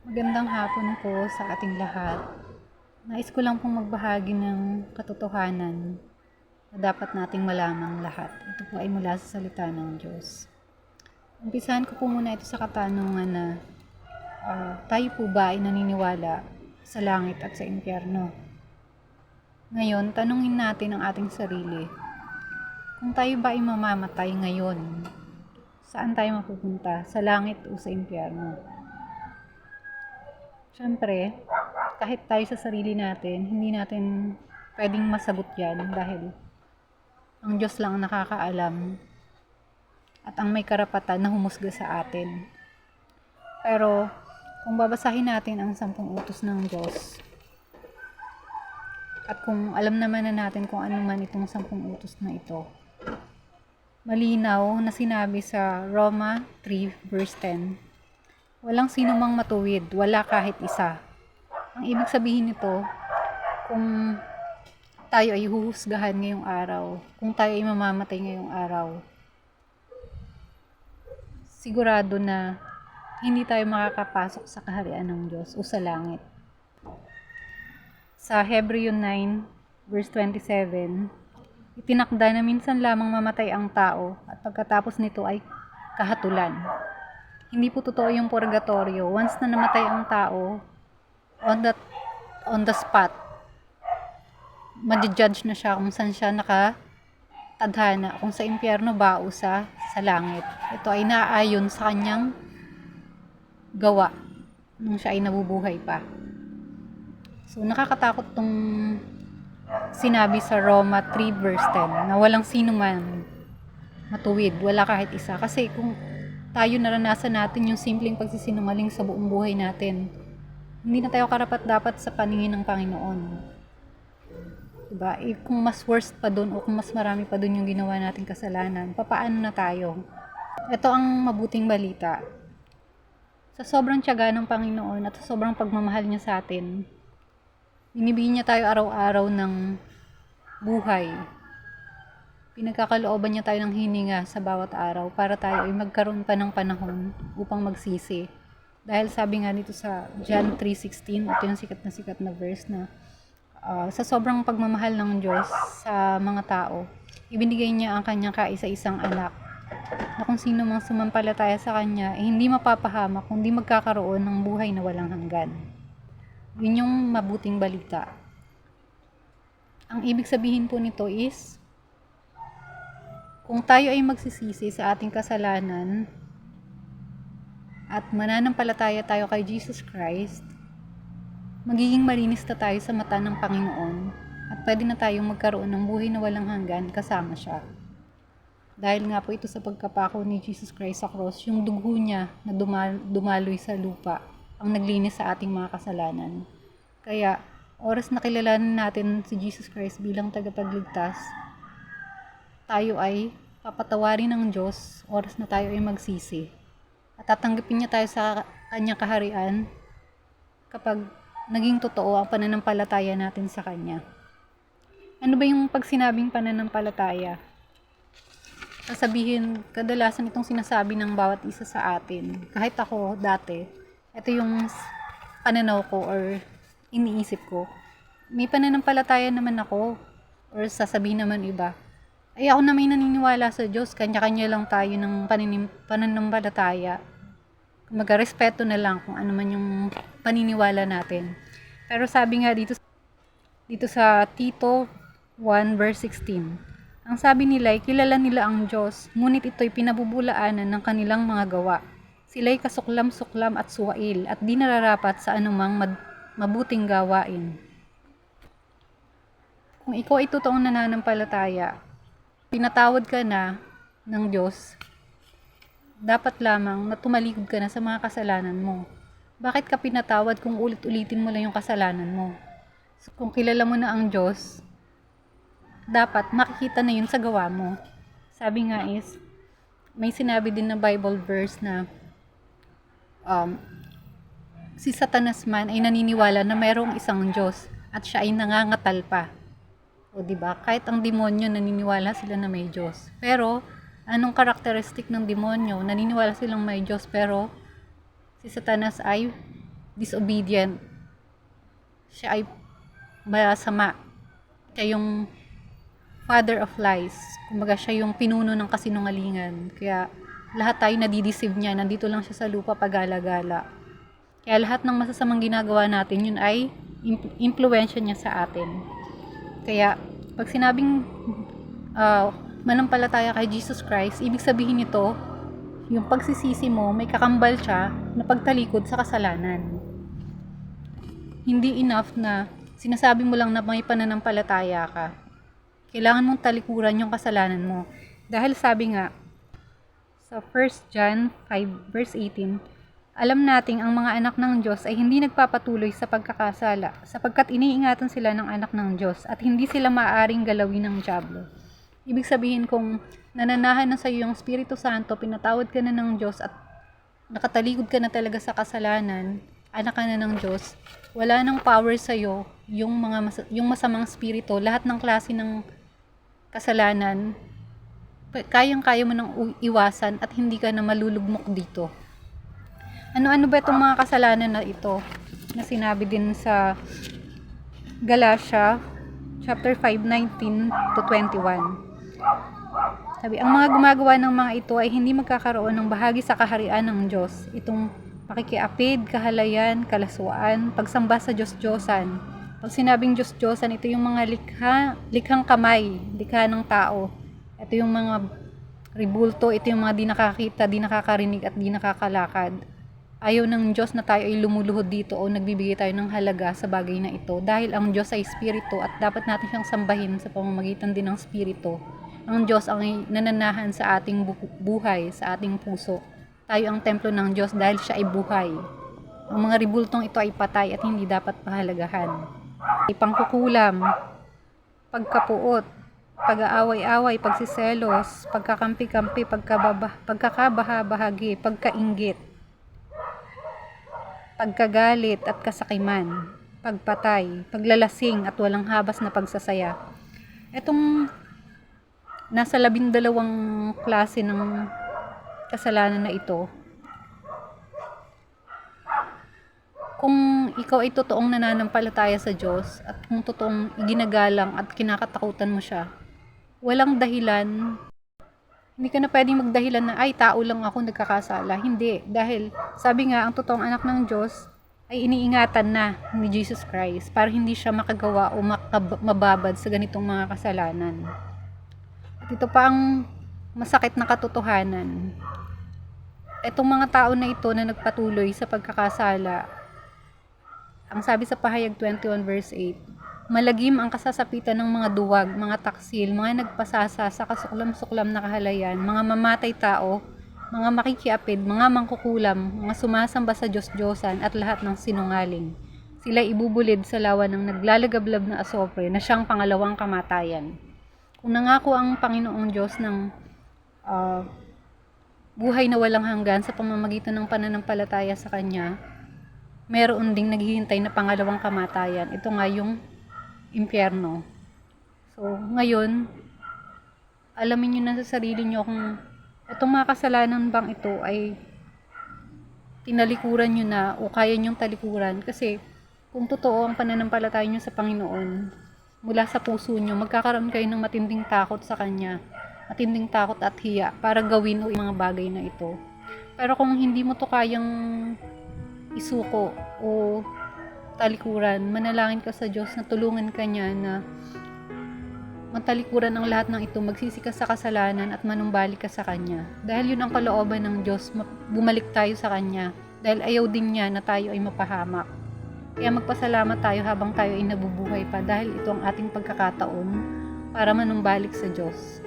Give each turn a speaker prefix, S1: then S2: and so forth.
S1: Magandang hapon po sa ating lahat. Nais ko lang pong magbahagi ng katotohanan na dapat nating malamang lahat. Ito po ay mula sa salita ng Diyos. Umpisahan ko po muna ito sa katanungan na ah, tayo po ba ay naniniwala sa langit at sa impyerno? Ngayon, tanungin natin ang ating sarili. Kung tayo ba ay mamamatay ngayon, saan tayo mapupunta? Sa langit o sa impyerno? Siyempre, kahit tayo sa sarili natin, hindi natin pwedeng masagot yan dahil ang Diyos lang ang nakakaalam at ang may karapatan na humusga sa atin. Pero, kung babasahin natin ang sampung utos ng Diyos, at kung alam naman na natin kung ano man itong sampung utos na ito, malinaw na sinabi sa Roma 3 verse 10, Walang sino mang matuwid, wala kahit isa. Ang ibig sabihin nito, kung tayo ay huhusgahan ngayong araw, kung tayo ay mamamatay ngayong araw, sigurado na hindi tayo makakapasok sa kaharian ng Diyos o sa langit. Sa Hebreo 9, verse 27, itinakda na minsan lamang mamatay ang tao at pagkatapos nito ay kahatulan. Hindi po totoo yung purgatorio. Once na namatay ang tao, on the, on the spot, madjudge na siya kung saan siya naka tadhana, kung sa impyerno ba o sa, sa langit. Ito ay naaayon sa kanyang gawa nung siya ay nabubuhay pa. So, nakakatakot tong sinabi sa Roma 3 verse 10 na walang sino man matuwid, wala kahit isa. Kasi kung tayo naranasan natin yung simpleng pagsisinungaling sa buong buhay natin, hindi na tayo karapat dapat sa paningin ng Panginoon. Diba? Eh, kung mas worst pa dun o kung mas marami pa dun yung ginawa nating kasalanan, papaano na tayo? Ito ang mabuting balita. Sa sobrang tiyaga ng Panginoon at sa sobrang pagmamahal niya sa atin, binibigyan niya tayo araw-araw ng buhay. Pinagkakalooban niya tayo ng hininga sa bawat araw para tayo ay magkaroon pa ng panahon upang magsisi. Dahil sabi nga dito sa John 3.16, ito yung sikat na sikat na verse na uh, sa sobrang pagmamahal ng Diyos sa mga tao, ibinigay niya ang kanyang kaisa-isang anak na kung sino mang sumampalataya sa kanya, eh, hindi mapapahamak, kundi magkakaroon ng buhay na walang hanggan. Yun yung mabuting balita. Ang ibig sabihin po nito is, kung tayo ay magsisisi sa ating kasalanan at mananampalataya tayo kay Jesus Christ, magiging malinis na tayo sa mata ng Panginoon at pwede na tayong magkaroon ng buhay na walang hanggan kasama siya. Dahil nga po ito sa pagkapako ni Jesus Christ sa cross, yung dugo niya na dumal- dumaloy sa lupa ang naglinis sa ating mga kasalanan. Kaya, oras na kilalanin natin si Jesus Christ bilang tagapagligtas, tayo ay papatawarin ng Diyos, oras na tayo ay magsisi. At tatanggapin niya tayo sa kanyang kaharian kapag naging totoo ang pananampalataya natin sa kanya. Ano ba yung pag sinabing pananampalataya? Sasabihin, kadalasan itong sinasabi ng bawat isa sa atin. Kahit ako dati, ito yung pananaw ko or iniisip ko. May pananampalataya naman ako or sasabihin naman iba. Ay ako na may naniniwala sa Diyos, kanya-kanya lang tayo ng paninim, pananampalataya. Magrespeto na lang kung ano man yung paniniwala natin. Pero sabi nga dito, dito sa Tito 1 verse 16, ang sabi nila ay kilala nila ang Diyos, ngunit ito'y pinabubulaanan ng kanilang mga gawa. Sila'y kasuklam-suklam at suwail at di nararapat sa anumang mad- mabuting gawain. Kung ikaw ay totoong nananampalataya, pinatawad ka na ng Diyos, dapat lamang na tumalikod ka na sa mga kasalanan mo. Bakit ka pinatawad kung ulit-ulitin mo lang yung kasalanan mo? So, kung kilala mo na ang Diyos, dapat makikita na yun sa gawa mo. Sabi nga is, may sinabi din na Bible verse na um, si Satanas man ay naniniwala na mayroong isang Diyos at siya ay nangangatal pa. O di ba? Kahit ang demonyo naniniwala sila na may Diyos. Pero anong karakteristik ng demonyo? Naniniwala silang may Diyos pero si Satanas ay disobedient. Siya ay masama. Siya yung father of lies. Kumbaga siya yung pinuno ng kasinungalingan. Kaya lahat tayo nadideceive niya. Nandito lang siya sa lupa pagala-gala. Kaya lahat ng masasamang ginagawa natin, yun ay imp- impluensya niya sa atin. Kaya pag sinabing uh, manampalataya kay Jesus Christ, ibig sabihin nito, yung pagsisisi mo, may kakambal siya na pagtalikod sa kasalanan. Hindi enough na sinasabi mo lang na may pananampalataya ka. Kailangan mong talikuran yung kasalanan mo. Dahil sabi nga, sa 1 John 5 verse 18, alam nating ang mga anak ng Diyos ay hindi nagpapatuloy sa pagkakasala, sapagkat iniingatan sila ng anak ng Diyos at hindi sila maaaring galawin ng Diablo. Ibig sabihin kung nananahan na sa iyo yung Espiritu Santo, pinatawad ka na ng Diyos at nakatalikod ka na talaga sa kasalanan, anak ka na ng Diyos, wala nang power sa iyo yung mga mas- yung masamang spirito, lahat ng klase ng kasalanan, kayang-kaya mo nang iwasan at hindi ka na malulugmok dito. Ano-ano ba itong mga kasalanan na ito na sinabi din sa Galatia chapter 5, 19 to 21. Sabi, ang mga gumagawa ng mga ito ay hindi magkakaroon ng bahagi sa kaharian ng Diyos. Itong pakikiapid, kahalayan, kalaswaan, pagsamba sa Diyos-Diyosan. Pag sinabing Diyos-Diyosan, ito yung mga likha, likhang kamay, likha ng tao. Ito yung mga ribulto, ito yung mga di nakakita, di nakakarinig at di nakakalakad. Ayaw ng Diyos na tayo ay lumuluhod dito o nagbibigay tayo ng halaga sa bagay na ito dahil ang Diyos ay Espiritu at dapat natin siyang sambahin sa pamamagitan din ng Espiritu. Ang Diyos ang nananahan sa ating bu- buhay, sa ating puso. Tayo ang templo ng Diyos dahil siya ay buhay. Ang mga ribultong ito ay patay at hindi dapat pahalagahan. Ipangkukulam, pagkapuot, pag-aaway-away, pagsiselos, pagkakampi-kampi, pagkababa, pagkakabaha-bahagi, pagkaingit, pagkagalit at kasakiman, pagpatay, paglalasing at walang habas na pagsasaya. Itong nasa labindalawang klase ng kasalanan na ito, kung ikaw ay totoong nananampalataya sa Diyos at kung totoong ginagalang at kinakatakutan mo siya, walang dahilan, hindi ka na pwedeng magdahilan na, ay, tao lang ako nagkakasala. Hindi. Dahil, sabi nga, ang totoong anak ng Diyos ay iniingatan na ni Jesus Christ para hindi siya makagawa o mababad sa ganitong mga kasalanan. At ito pa ang masakit na katotohanan. Itong mga tao na ito na nagpatuloy sa pagkakasala, ang sabi sa pahayag 21 verse 8, malagim ang kasasapitan ng mga duwag, mga taksil, mga nagpasasa sa kasuklam-suklam na kahalayan, mga mamatay tao, mga makikiapid, mga mangkukulam, mga sumasamba sa Diyos-Diyosan at lahat ng sinungaling. Sila ibubulid sa lawa ng naglalagablab na asopre na siyang pangalawang kamatayan. Kung nangako ang Panginoong Diyos ng ah, buhay na walang hanggan sa pamamagitan ng pananampalataya sa Kanya, meron ding naghihintay na pangalawang kamatayan. Ito nga yung impyerno. So, ngayon, alamin nyo na sa sarili nyo kung itong mga kasalanan bang ito ay tinalikuran nyo na o kaya nyong talikuran. Kasi, kung totoo ang pananampalataya nyo sa Panginoon, mula sa puso nyo, magkakaroon kayo ng matinding takot sa Kanya. Matinding takot at hiya para gawin o mga bagay na ito. Pero kung hindi mo to kayang isuko o talikuran, manalangin ka sa Diyos na tulungan ka niya na matalikuran ang lahat ng ito, magsisi ka sa kasalanan at manumbalik ka sa Kanya. Dahil yun ang kalooban ng Diyos, ma- bumalik tayo sa Kanya. Dahil ayaw din niya na tayo ay mapahamak. Kaya magpasalamat tayo habang tayo ay nabubuhay pa dahil ito ang ating pagkakataon para manumbalik sa Diyos.